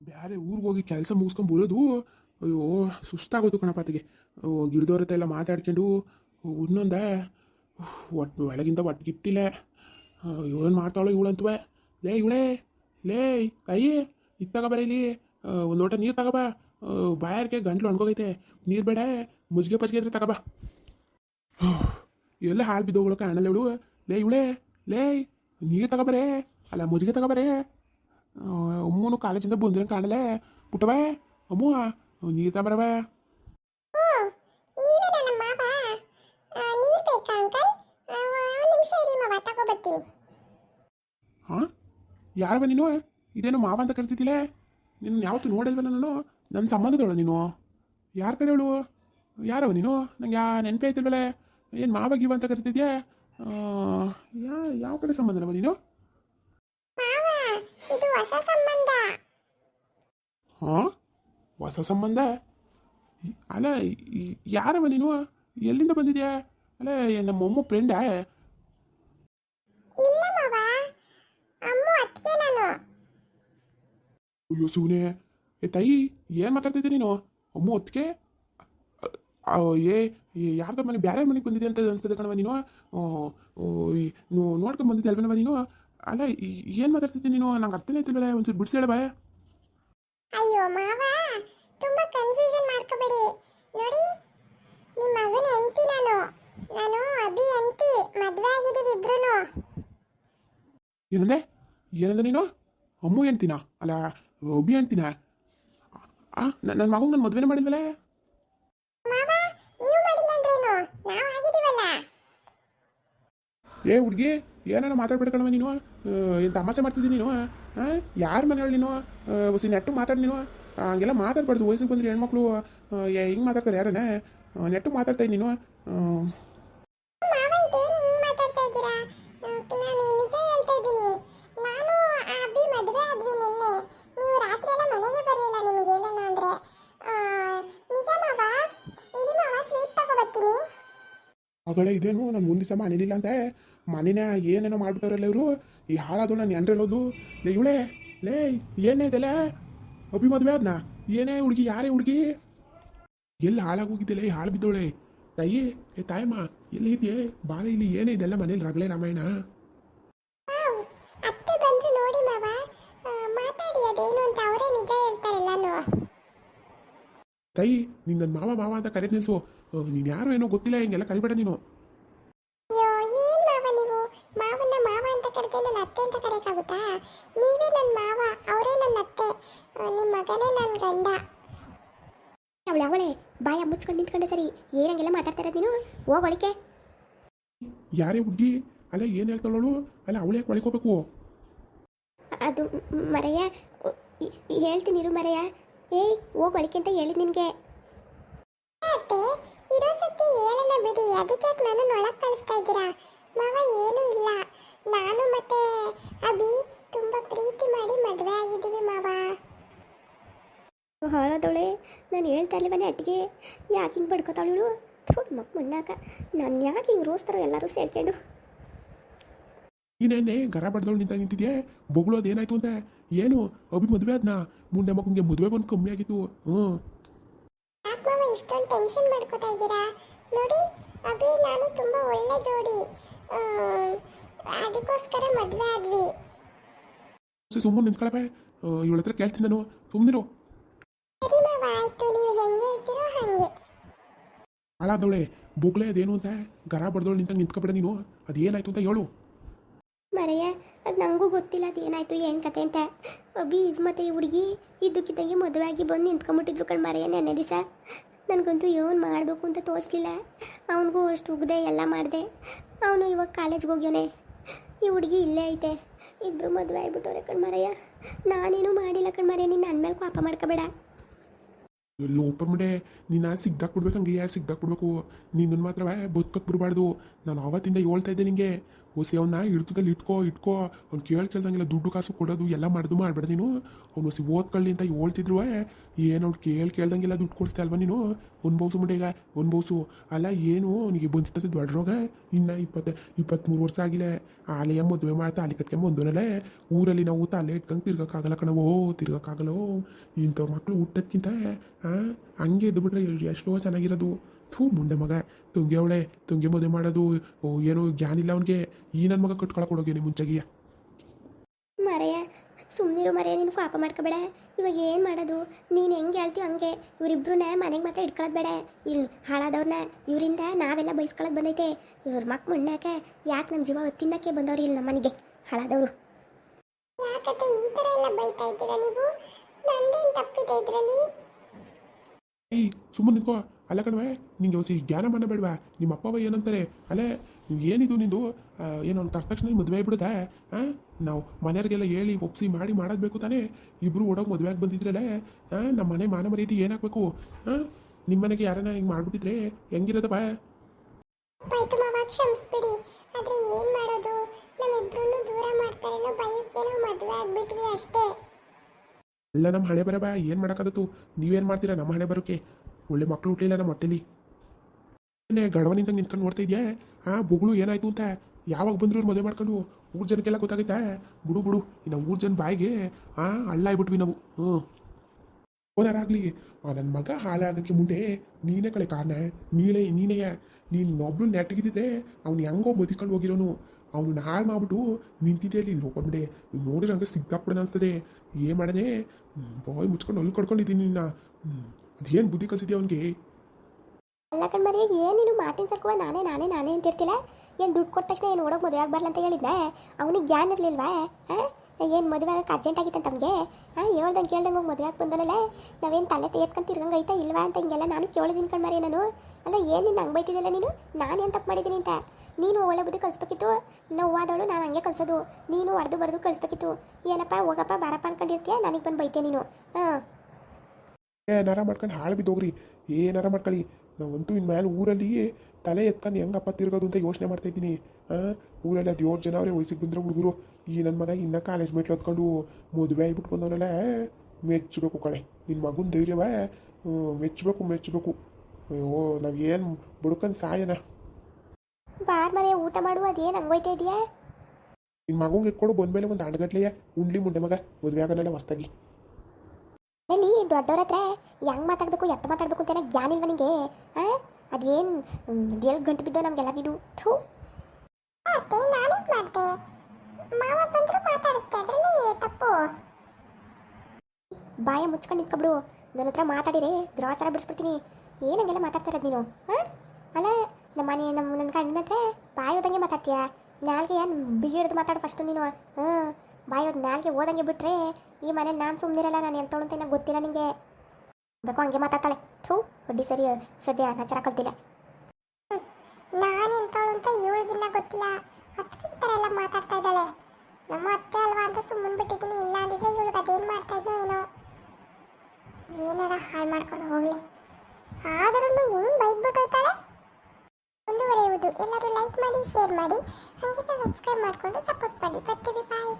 ಬೇರೆ ಊರಿಗೆ ಹೋಗಿ ಕೆಲಸ ಮುಗಿಸ್ಕೊಂಡು ಬರೋದು, ಅಯ್ಯೋ ಸುಸ್ತಾಗೋದು ಕಣಪಾತಿಗೆ ಗಿಡದವ್ರ ಹತ್ರ ಎಲ್ಲ ಮಾತಾಡ್ಕೊಂಡು, ಇನ್ನೊಂದ ಒಟ್ಟು ಒಳಗಿಂದ ಒಟ್ಟು ಗಿಟ್ಟಿಲ್ಲ ಏನು ಮಾಡ್ತಾಳೋ ಇವಳಂತುವೆ? ಲೇ ಇವಳೇ, ಲೇ, ಕೈ, ಇದು ತಗೋಬರ ಇಲ್ಲಿ. ಒಂದು ಲೋಟ ನೀರು ತಗೋಬಾ. ಬಾಯಾರಿಗೆ ಗಂಟ್ಲು ಅಣ್ಕೋಗೈತೆ ನೀರು ಬೇಡ, ಮುಜ್ಗೆ ಪಜ್ಗೆ ಇದ್ರೆ ತಗೋಬಾ. ಎಲ್ಲ ಹಾಳು ಅಣ್ಣಲ್ಲೇ ಇವಳು. ಲೇ ಇವಳೇ, ಲೇ, ನೀರು ತಗೋಬರೇ. ಅಲ್ಲ, ಮುಜ್ಗೆ ತಗೋಬರೇ. ಅಮ್ಮನು ಕಾಲೇಜಿಂದ ಬಂದಿರ ಕಾಣಲೆ. ಪುಟ್ಟವ ಅಮ್ಮ ನೀರು ಬರ್ತೀನಿ ಹಾಂ ಯಾರವ ನೀನು? ಇದೇನು ಮಾವ ಅಂತ ಕರಿತಿದ್ದಿಲ್ಲ ನಿನ್ನ ಯಾವತ್ತು ನೋಡಿಲ್ವಲ್ಲ ನಾನು? ನನ್ನ ಸಂಬಂಧದವಳು ನೀನು. ಯಾರ ಕಡೆಯವಳು ಯಾರವ ನೀನು? ನಂಗೆ ಯಾ ನೆನಪೇ ಆಯ್ತಿಲ್ವಲ್ಲ ಏನು ಮಾವ ಗೀವ ಅಂತ ಕರಿತಿದ್ಯಾ? ಯಾ ಯಾವ ಕಡೆ ಸಂಬಂಧನವ ನೀನು? ಇದು ಹೊಸ ಸಂಬಂಧ. ಹಾ? ಹೊಸ ಸಂಬಂಧ? ಅಲ್ಲ ಯಾರ ಯಾರವ ನೀನು? ಎಲ್ಲಿಂದ ಬಂದಿದ್ಯಾ? ಅಲ್ಲ ನಮ್ಮ ಅಮ್ಮ ಫ್ರೆಂಡಾ ಇಲ್ಲ ಮಾವ ಅಮ್ಮ ಅತ್ತಿಗೆ ನಾನು. ಅಯ್ಯೋ ಸುನೆ. ಏ ತಾಯಿ ಏನು ಮಾತಾಡ್ತಿದ್ದೆ ನೀನು? ಅಮ್ಮ ಒತ್ತಿಗೆ ಏ ಯಾರ್ದೋ ಮನೆ ಬೇರೆ ಮನೆಗೆ ಬಂದಿದೆ ಅಂತ ಅನ್ಸ್ತದೆ ಕಣವ ನೀನು? ನೋಡ್ಕೊಂಡ್ ಬಂದಿದ್ದೆ ಅಲ್ವೇನವ ನೀನು? ಅಲ್ಲ ಏನು ಮಾತಾಡ್ತಿದ್ದೆ ನೀನು? ನಂಗೆ ಅರ್ಥನೇ ಆಯ್ತಿಲ್ವಲ್ಲ ಒಂಚೂರು ಬಿಡಿಸಿ ಹೇಳ ಬಾಯ. ಅಯ್ಯೋ ಮಾವ ತುಂಬಾ ಕನ್ಫ್ಯೂಷನ್ ಮಾಡ್ಕೋಬೇಡಿ. ನೋಡಿ ನಿಮ್ಮ ಮಗನ ಹೆಂಡತಿ ನಾನು. ನಾನು ಅಭಿ ಹೆಂಡತಿ ಮದುವೆ ಆಗಿದ್ದೀವಿ ಇಬ್ರು ಏನಂದೆ? ಏನಂದೆ ನೀನು? ಅಮ್ಮು ಹೇಳ್ತೀನ ಅಲ್ಲ ಹೇಳ್ತೀನ ಆ ನನ್ನ ಮಗಂಗೆ ನನ್ನ ಮದುವೆನೇ ಮಾಡಿದ್ವಲ್ಲ ಮಾವ ನೀವು ಮಾಡಿಲ್ಲ ಅಂದ್ರೇನು ನಾವು ಆಗಿದ್ದೀವಲ್ಲ ಏ, ಹುಡುಗಿ ಏನಾರ ಮಾತಾಡ್ಬೇಡ ಕಣವ ನೀನು. ಏನು ತಮಾಷೆ ಮಾಡ್ತಿದ್ದೀನಿ ನೀನು ಹಾಂ ಯಾರ ಮನೆಯಲ್ಲಿ ನೀನು? ಹೊಸಿ ನೆಟ್ಟು ಮಾತಾಡಿ ನೀನು. ಹಂಗೆಲ್ಲ ಮಾತಾಡ್ಬಾರ್ದು, ವಯಸ್ಸಿಗೆ ಬಂದ್ರೆ ಹೆಣ್ಮಕ್ಳು ಹಿಂಗೆ ಮಾತಾಡ್ತಾರೆ ಯಾರನ್ನ? ನೆಟ್ಟು ಮಾತಾಡ್ತಾಯಿ ನೀನು. ಮಗಳೇ ಇದೇನು? ನಾನು ಮುಂದೆ ಸಮ ಮನೇಲಿಲ್ಲ ಅಂತ? ಮನೇನ ಏನೇನೋ ಮಾಡ್ಬಿಟ್ಟವ್ರಲ್ಲ ಇವರು. ಈ ಹಾಳಾದು ನಾನು ಲೇ ಇವಳೇ ಲೇ ಏನೇ ಇದೆಲ್ಲ? ಅಭಿ ಮದುವೆ ಅದನ್ನ ಏನೇ ಹುಡುಗಿ ಯಾರೇ ಹುಡುಗಿ? ಎಲ್ಲಿ ಹಾಳಾಗೋಗಿದ್ದಿಲ್ಲ ಈ ಹಾಳು ಬಿದ್ದೋಳೆ? ತಾಯಿ ಏ ತಾಯಮ್ಮ ಎಲ್ಲಿ ಇದೆಯೇ? ಬಾಳ ಇಲ್ಲಿ ಏನೇ ಇದೆಲ್ಲ ಮನೇಲಿ ರಗಳೆ ರಾಮಾಯಣ? ತಾಯಿ ನಿನ್ನ ಮಾವ ಮಾವ ಅಂತ ಕರೆದ್ ನಿಲ್ಸು. ನೀನು ಯಾರು ಏನೋ ಗೊತ್ತಿಲ್ಲ ಹಿಂಗೆಲ್ಲ ಕರಿಬೇಡ ನೀನು. ಅಯ್ಯೋ ಏನ್ ಮಾವ ನೀವು? ಮಾವನ್ನ ಮಾವ ಅಂತ ಕರೆದ್ರೆ ನನ್ನ ಅತ್ತೆ ಅಂತ ಕರೆಯಕ್ಕಾಗುತ್ತಾ? ನೀವೇ ನನ್ನ ಮಾವ ಅವರೇ ನನ್ನ ಅತ್ತೆ. ನಿಮ್ಮ ನಿಮ್ ಮಗನೇ ನನ್ನ ಗಂಡ. ಅವಳೆ ಅವಳೆ ಬಾಯ ಮುಚ್ಕೊಂಡು ನಿಂತ್ಕೊಂಡೆ ಸರಿ. ಏನಂಗೆಲ್ಲ ಮಾತಾಡ್ತಾ ಇರೋದು ನೀನು? ಹೋಗೊಳಿಕೆ ಯಾರೇ ಹುಡುಗಿ? ಅಲ್ಲ ಏನು ಹೇಳ್ತಾಳವಳು ಅಲ್ಲ ಅವಳೇ ಯಾಕೆ ಒಳಕೋಬೇಕು ಅದು ಮರೆಯ ಹೇಳ್ತೀನಿ ಇರು ಮರೆಯ ಏಯ್ ಹೋಗೊಳಿಕೆ ಅಂತ ಹೇಳಿದ್ ನಿನಗೆ. ಅತ್ತೆ ಇರೋ ಸತಿ ಹೇಳನ ಬಿಡಿ ಅದಕ್ಕೆ ನಾನು ಒಳಗೆ ಕಳಿಸ್ತಾ ಇದ್ದೀರಾ? ಮಾವ ಏನೂ ಇಲ್ಲ. ನಾನು ಮತ್ತೆ ಅಭಿ ತುಂಬಾ ಪ್ರೀತಿ ಮಾಡಿ ಮದುವೆ ಆಗಿದ್ದೀವಿ ಮಾವ. ಹಾಳದೊಳೆ ನಾನು ಹೇಳ್ತಾ ಇರ್ಲಿವನೇ ಅಟ್ಟಿಗೆ ಯಾಕೆ ಹಿಂಗೆ ಬಡ್ಕೋತಾಳು ಮಕ್ ಮಣ್ಣಾಕ ನಾನು ಯಾಕೆ ಹಿಂಗೆ ರೋಸ್ತಾರೋ ಎಲ್ಲರೂ ಸೇರ್ಕೊಂಡು? ನೀನೇನೇ ಗರ ಬಡ್ದವಳು ನಿಂತ ನಿಂತಿದ್ಯೆ? ಬೊಗಳೋದು ಏನಾಯ್ತು ಅಂತ? ಏನು ಅಭಿ ಮದುವೆ ಆದ್ನಾ? ಮುಂದೆ ಮಕ್ಕಳಿಗೆ ಮದುವೆ ಬಂದು ಕಮ್ಮಿ ಆಗಿತ್ತು. ಹ್ಞೂ ಇಷ್ಟೊಂದು ಟೆನ್ಷನ್ ಮಾಡ್ಕೋತಾ ಇದ್ದೀರಾ? ನೋಡಿ ಅಭಿ ನಾನು ತುಂಬಾ ಒಳ್ಳೆ ಜೋಡಿ. ಅದಕ್ಕೋಸ್ಕರ ಮದುವೆ ಆದ್ವಿ. ಸುಮ್ಮನೆ ನಿಂತ್ಕೊಳವೆ ಇವಳ ಹತ್ರ ಕೇಳ್ತೀನಿ ನಾನು. ಸುಮ್ಮನಿರು ಸರಿ ಮಾವ ಆಯ್ತು. ನೀವು ಹೆಂಗೆ ಹೇಳ್ತೀರೋ ಹಂಗೆ. ಹಾಳಾದವಳೆ ಬುಗ್ಲೆ ಅದೇನು ಅಂತ. ಗರ ಬಡ್ದವಳು ನಿಂತಂಗೆ ನಿಂತ್ಕೊಬೇಡ ನೀನು. ಅದೇನಾಯ್ತು ಅಂತ ಹೇಳು. ಮರೆಯ ಅದು ನನಗೂ ಗೊತ್ತಿಲ್ಲ ಅದು ಏನಾಯ್ತು ಏನು ಕತೆ ಅಂತ. ಅಬ್ಬಿ ಇದು ಮತ್ತೆ ಈ ಹುಡುಗಿ ಇದ್ದಕ್ಕಿದ್ದಂಗೆ ಮದುವೆ ಆಗಿ ಬಂದು ನಿಂತ್ಕೊಂಬಿಟ್ಟಿದ್ರು ಕಣ್ ಮರೆಯ ನೆನ್ನೆ ದಿವಸ. ನನಗಂತೂ ಏನು ಮಾಡಬೇಕು ಅಂತ ತೋರಿಸ್ಲಿಲ್ಲ ಅವನಿಗೂ ಅಷ್ಟು ಉಗ್ದೆ ಎಲ್ಲ ಮಾಡಿದೆ. ಅವನು ಇವಾಗ ಕಾಲೇಜ್ಗೆ ಹೋಗ್ಯಾನೆ. ಈ ಹುಡುಗಿ ಇಲ್ಲೇ ಐತೆ. ಇಬ್ಬರು ಮದುವೆ ಆಗ್ಬಿಟ್ಟವ್ರೆ ಕಣ್ಮರಯ್ಯ. ನಾನೇನು ಮಾಡಿಲ್ಲ ಕಣ್ಮರಯ್ಯ, ನೀನು ನನ್ನ ಮೇಲೆ ಪಾಪ ಮಾಡ್ಕೋಬೇಡ. ಎಲ್ಲೋ ಮಡೆ, ನೀನು ಸಿಗ್ದಾಕ್ಬಿಡ್ಬೇಕು ಹಂಗೆ ಯಾರು ಸಿಗ್ದಾಕ್ ಬಿಡ್ಬೇಕು ನೀನು ಮಾತ್ರ ಬದುಕಕ್ಕೆ ಬಿಡಬಾರ್ದು. ನಾನು ಆವತ್ತಿಂದ ಹೇಳ್ತಾ ಇದ್ದೆ ನಿಂಗೆ. ಹೊಸಿ ಅವನ್ನ ಹಿಡ್ತದಲ್ಲಿ ಇಟ್ಕೋ ಇಟ್ಕೋ. ಅವ್ನು ಕೇಳಿ ಕೇಳ್ದಂಗೆಲ್ಲ ದುಡ್ಡು ಕಾಸು ಕೊಡೋದು, ಎಲ್ಲ ಮಾಡೋದು ಮಾಡಬೇಡ ನೀನು. ಅವ್ನು ಹುಸಿ ಓದ್ಕೊಳ್ಳಿ ಅಂತ ಹೇಳ್ತಿದ್ರು ಏನು ಅವ್ನು ಕೇಳಿ ಕೇಳ್ದಂಗೆಲ್ಲ ದುಡ್ಡು ಕೊಡಿಸ್ತಾ ಅಲ್ವಾ ನೀನು? ಬೌಸು ಮುಂಡೆಗ ಬೌಸು. ಅಲ್ಲ, ಏನು? ಅವನಿಗೆ ಬಂದಿರ್ತದೆ ದೊಡ್ಡ ರೋಗ. ಇನ್ನು ಇಪ್ಪತ್ತು, ಇಪ್ಪತ್ತ್ಮೂರು ವರ್ಷ ಆಗಿಲ್ಲ ಆಲೆಯ ಮದುವೆ ಮಾಡ್ತಾ ಅಲ್ಲಿ ಕಟ್ಕೊಂಡು ಬಂದನಲ್ಲೇ ಊರಲ್ಲಿ ನಾವು ತಲೆ ಇಟ್ಕೊಂಡು ತಿರ್ಗಕ್ಕಾಗಲ್ಲ ಕಣವೋ ತಿರ್ಗಕ್ಕಾಗಲ್ಲೋ. ಇಂಥವ್ರ ಮಕ್ಕಳು ಹುಟ್ಟೋದ್ಕಿಂತ ಹಾಂ ಹಂಗೆ ಇದ್ದುಬಿಟ್ರೆ ಎಷ್ಟೋ ಚೆನ್ನಾಗಿರೋದು. ಥೂ ಮುಂಡೆ ಮಗ ತುಂಗೆ ಅವಳೆ ತುಂಗೆ ಮದುವೆ ಮಾಡೋದು ಓ, ಏನು ಜ್ಞಾನ ಇಲ್ಲ ಅವನಿಗೆ. ಈ ನನ್ನ ಮಗ ಕಟ್ಕೊಳಕ್ ಕೊಡೋಗೇನೆ ಮುಂಚೆಗಿಯ ಮರೆಯ ಸುಮ್ಮನಿರು ಮರೆಯ ನೀನು ಪಾಪ ಮಾಡ್ಕೋಬೇಡ. ಇವಾಗ ಏನು ಮಾಡೋದು? ನೀನು ಹೆಂಗೆ ಹೇಳ್ತೀವಿ ಹಂಗೆ. ಇವರಿಬ್ರನ್ನ ಮನೆಗೆ ಮತ್ತೆ ಇಟ್ಕೊಳ್ಳೋದು ಬೇಡ. ಇಲ್ಲಿ ಹಾಳಾದವ್ರನ್ನ ಇವರಿಂದ ನಾವೆಲ್ಲ ಬಯಸ್ಕೊಳಕ್ ಬಂದೈತೆ. ಇವ್ರ ಮಕ್ ಮಣ್ಣಾಕೆ ಯಾಕೆ ನಮ್ಮ ಜೀವ ತಿನ್ನಕ್ಕೆ ಬಂದವ್ರು ಇಲ್ಲಿ ನಮ್ಮ ಮನೆಗೆ ಹಾಳಾದವರು. ಯಾಕತ್ತೆ ಈ ಥರ ಎಲ್ಲ ಬೈತಾ ಇದ್ದೀರಾ ನೀವು? ನಂದೇನು ತಪ್ಪಿದೆ ಇದರಲ್ಲಿ? ಏಯ್ ಸುಮ್ಮನೆ ನಿಂತ್ಕೋ. ಅಲ್ಲ ಕಣವೆ ನಿಂಗೆ ಹೊಸಿ ಜ್ಞಾನ ಮನ ಬೇಡವಾ? ನಿಮ್ಮ ಅಪ್ಪವ ಏನಂತಾರೆ ಅಲ್ಲೇ ಏನಿದು ನಿಂದು? ಏನೋ ಒಂದು ತಕ್ಷಣ ಮದುವೆ ಆಗಿಬಿಡುತ್ತೆ. ಹಾಂ ನಾವು ಮನೆಯವ್ರಿಗೆಲ್ಲ ಹೇಳಿ ಒಪ್ಸಿ ಮಾಡಿ ಮಾಡೋದು ಬೇಕು ತಾನೇ. ಇಬ್ಬರು ಓಡೋಗಿ ಮದುವೆ ಆಗಿ ಬಂದಿದ್ರಲ್ಲೇ ಹಾಂ ನಮ್ಮ ಮನೆ ಮಾನ ಮರ್ಯಾದೆ ಏನಾಗಬೇಕು? ಹಾಂ ನಿಮ್ಮ ಮನೆಗೆ ಯಾರನ್ನ ಹಿಂಗೆ ಮಾಡಿಬಿಟ್ಟಿದ್ರೆ ಹೆಂಗಿರೋದಪ್ಪ? ಆಯ್ತು ಮಾವ ಕ್ಷಮಿಸ್ಬಿಡಿ. ಆದ್ರೆ ಏನ್ ಮಾಡೋದು? ದೂರ ಮಾಡ್ತಾರೇನೋ ಭಯಕ್ಕೆ ನಾವು ಮದುವೆ ಆಗ್ಬಿಟ್ವಿ ಅಷ್ಟೇ. ಎಲ್ಲ ನಮ್ಮ ಹಣೆ ಬರ ಬಾ ಏನು ಮಾಡೋಕ್ಕಾಗತ್ತು? ನೀವೇನು ಮಾಡ್ತೀರಾ ನಮ್ಮ ಹಣೆ ಬರೋಕ್ಕೆ ಒಳ್ಳೆ ಮಕ್ಕಳು ಹುಟ್ಟಲಿಲ್ಲ ನಮ್ಮ ಹೊಟ್ಟೆಲಿ. ಗಡವನಿಂದ ನಿಂತ್ಕೊಂಡು ನೋಡ್ತಾ ಇದೆಯಾ? ಆ, ಬೊಗಳು ಏನಾಯ್ತು ಅಂತ. ಯಾವಾಗ ಬಂದ್ರು ಇವ್ರು ಮದುವೆ ಮಾಡ್ಕೊಂಡು ಊರ್ ಜನಕ್ಕೆಲ್ಲ ಗೊತ್ತಾಗುತ್ತೆ? ಬಿಡು ಬಿಡು, ಇನ್ನು ಊರ್ ಜನ ಬಾಯಿಗೆ, ಆ ಹಳ್ಳ ಆಗ್ಬಿಟ್ವಿ ನಾವು ಹ್ಞೂ ಓನರಾಗ್ಲಿ ನನ್ನ ಮಗ ಹಾಳಾಗಕ್ಕೆ ಮುಂದೆ ನೀನೇ ಕಳೆ ಕಾರಣ. ನೀನೇ ನೀನೇ ನೀನೊಬ್ಳು ನೆಟ್ಟಗಿದ್ದಿದ್ರೆ ಅವ್ನು ಹೆಂಗೋ ಬದುಕೊಂಡು ಹೋಗಿರೋನು. ಅವನು ಹಾಳು ಮಾಡ್ಬಿಟ್ಟು ನಿಂತಿದ್ದೆ ಅಲ್ಲಿ ಲೋಕೊಂಡೆ ನೋಡಿದ್ರೆ ಹಂಗೆ ಸಿಕ್ಕಾಕ್ಬಿಡೋಣ ಅನ್ಸ್ತದೆ. ಏನು ಮಾಡದೆ? ಬಾಯ್ ಮುಚ್ಕೊಂಡು ಅಲ್ಲಿ ಕಡ್ಕೊಂಡಿದ್ದೀನಿ ನಿನ್ನ. ಅದೇನು ಬುದ್ಧಿ ಕಲ್ಸಿದ್ಯಾ ಅವನಿಗೆ? ಅಲ್ಲ ಕಣ್ಮರಿ ಏನು ನೀನು ಮಾತಿನ ಸರ್ಕುವ? ನಾನೇ ನಾನೇ ನಾನೇ ಅಂತಿರ್ತಿಲ್ಲ. ಏನು ದುಡ್ಡು ಕೊಟ್ಟ ತಕ್ಷಣ ಏನು ಓಡೋಕೆ ಮದುವೆ ಆಗ್ಬಾರ್ದು ಅಂತ ಹೇಳಿದ್ದೆ ಅವನಿಗೆ ಜ್ಞಾನ ಇರಲಿಲ್ವಾ? ಹಾಂ ಏನು ಮದುವೆ ಆಗಕ್ಕೆ ಅರ್ಜೆಂಟ್ ಆಗಿತ್ತು ತಮಗೆ ಹಾಂ ಹೇಳ್ದಂಗೆ ಕೇಳ್ದಂಗೆ ಹೋಗಿ ಮದುವೆ ಆಗಿ ಬಂದನಲ್ಲ? ನಾವೇನು ತಲೆ ತೆಗೆದ್ಕೊಂಡು ತಿರ್ಗಂಗೆ ಐತಾ ಇಲ್ವಾ ಅಂತ ಹಿಂಗೆಲ್ಲ ನಾನು ಕೇಳಿದೀನಿ ಕಣ್ಮರಿ ನಾನು. ಅಲ್ಲ, ಏನು ನಿನ್ನ ಹಂಗೆ ಬೈತಿದ್ದಿಲ್ಲ ನೀನು? ನಾನೇನು ತಪ್ಪು ಮಾಡಿದ್ದೀನಿ ಅಂತ? ನೀನು ಒಳ್ಳೆ ಬುದ್ಧಿ ಕಲಿಸ್ಬೇಕಿತ್ತು. ನಾವು ಹೋದವಳು ನಾನು ಹಂಗೆ ಕಲಿಸೋದು. ನೀನು ಹೊಡೆದು ಬಡ್ದು ಕಳಿಸ್ಬೇಕಿತ್ತು. ಏನಪ್ಪ, ಹೋಗಪ್ಪ, ಬಾರಪ್ಪ ಅನ್ಕೊಂಡಿರ್ತೀಯ? ನನಗೆ ಬಂದು ಬೈತೆ ನೀನು? ಹಾಂ. ಏನಾರ ಮಾಡ್ಕೊಂಡು ಹಾಳು ಬಿದ್ದೋಗ್ರಿ. ಏನಾರ ಮಾಡ್ಕೊಳ್ಳಿ. ನಾವಂತೂ ಇನ್ಮೇಲೆ ಊರಲ್ಲಿ ತಲೆ ಎತ್ಕೊಂಡು ಹೆಂಗಪ್ಪ ತಿರ್ಗೋದು ಅಂತ ಯೋಚನೆ ಮಾಡ್ತಾ ಇದ್ದೀನಿ. ಹಾಂ ಊರಲ್ಲಿ ಅದು ಏಳು ಜನ ಅವರೇ ವಯಸ್ಸಿಗೆ ಬಂದ್ರೆ ಹುಡುಗರು. ಈ ನನ್ನ ಮಗ ಇನ್ನೂ ಕಾಲೇಜ್ ಮೇಟ್ಲು ಹೊತ್ಕೊಂಡು ಮದುವೆ ಆಗಿಬಿಟ್ಟು ಬಂದವನಲ್ಲ. ಮೆಚ್ಚಬೇಕು ಕಳೆ ನಿನ್ನ ಮಗುನ ಧೈರ್ಯವ? ಮೆಚ್ಚಬೇಕು ಮೆಚ್ಚಬೇಕು ಅಯ್ಯೋ ನಾವು ಏನು ಬುಡ್ಕೊಂಡು ಸಾಯನ? ಬಾರ್ ಮನೆ ಊಟ ಮಾಡುವ ಅದೇನು ಹಂಗೋಯ್ತಾ ಇದೆಯಾ? ನಿನ್ನ ಕೊಡು ಬಂದ ಮೇಲೆ ಒಂದು ಅಂಡ್ಗಟ್ಲೆಯ ಉಂಡ್ಲಿ ಮುಂಡೆ ಮಗ. ಮದುವೆ ಆಗೋಣ ಹೊಸ್ದಾಗಿ. ನೀ ದೊಡ್ಡವ್ರ ಹತ್ರ ಹೆಂಗ್ ಮಾತಾಡ್ಬೇಕು ಎತ್ತ ಮಾತಾಡ್ಬೇಕು ಅಂತ ಜ್ಞಾನ ಇಲ್ವ ನಿಂಗೆ? ಹಾಂ ಅದೇನು ದೇಲ್ ಗಂಟು ಬಿದ್ದೋ ನಮಗೆಲ್ಲ ನೀನು. ಥೂ. ಅತ್ತೆ ನಾನೇನ್ ಮಾಡ್ತೆ ಮಾವ ಬಂದ್ರು ಅದ್ರಲ್ಲಿ ತಪ್ಪು. ಬಾಯ ಮುಚ್ಕೊಂಡು ನಿಂತ್ಕೊಬಿಡು. ನನ್ನ ಹತ್ರ ಮಾತಾಡಿರಿ ಗ್ರಾಚಾರ ಬಿಡಿಸ್ಬಿಡ್ತೀನಿ. ಏನಂಗೆಲ್ಲ ಮಾತಾಡ್ತಾ ಇರೋದು ನೀನು? ಹಾಂ ಅಲ್ಲ ನಮ್ಮ ಮನೆ ನಮ್ಮ ನನ್ನ ಗಂಡನ ಹತ್ರ ಬಾಯಿ ಹೋದಂಗೆ ಮಾತಾಡ್ತೀಯ? ನಾಲ್ಗೆ ಏನು ಬಿಗಿ ಹಿಡಿದು ಮಾತಾಡು ಫಸ್ಟು ನೀನು. ಹಾಂ ಬಾಯಿ ಒಂದು ನಾಲ್ಗೆ ಓದಂಗೆ ಬಿಟ್ರೆ ಈ ಮನೆ ನಾನು ಸುಮ್ಮನಿರಲ್ಲ ನಾನು ಎಂತ ಅಂತ ಗೊತ್ತಿಲ್ಲ ನಿಂಗೆ. ಬೇಕು ಹಂಗೆ ಮಾತಾಡ್ತಾಳೆ. ಥೂ ಹುಡ್ಡಿ ಸರಿ, ಸದ್ಯ ನಾಚಾರ ಕಲ್ತಿಲ್ಲ. ನಾನೆಂತವಳು ಅಂತ ಇವಳಿಗಿನ್ನ ಗೊತ್ತಿಲ್ಲ. ಅದಕ್ಕೆ ಈ ಥರ ಎಲ್ಲ ಮಾತಾಡ್ತಾ ಇದ್ದಾಳೆ. ನಮ್ಮ ಅತ್ತೆ ಅಲ್ವಾ ಅಂತ ಸುಮ್ಮನೆ ಬಿಟ್ಟಿದ್ದೀನಿ, ಇಲ್ಲ ಅಂದಿದ್ರೆ ಇವಳಿಗೆ ಅದೇನು ಮಾಡ್ತಾ ಇದ್ನೋ ಏನೋ. ಏನಾರ ಹಾಳು ಮಾಡ್ಕೊಂಡು ಹೋಗ್ಲಿ. ಆದರೂ ಹೆಂಗ್ ಬೈದ್ಬಿಟ್ಟು ಹೋಯ್ತಾಳೆ? ಮುಂದುವರಿಯುವುದು. ಎಲ್ಲರೂ ಲೈಕ್ ಮಾಡಿ ಶೇರ್ ಮಾಡಿ. ಹಾಗೆ ಸಬ್ಸ್ಕ್ರೈಬ್ ಮಾಡಿಕೊಂಡು ಸಪೋರ್ಟ್ ಮಾಡಿ. ಬರ್ತೀವಿ ಬಾಯ್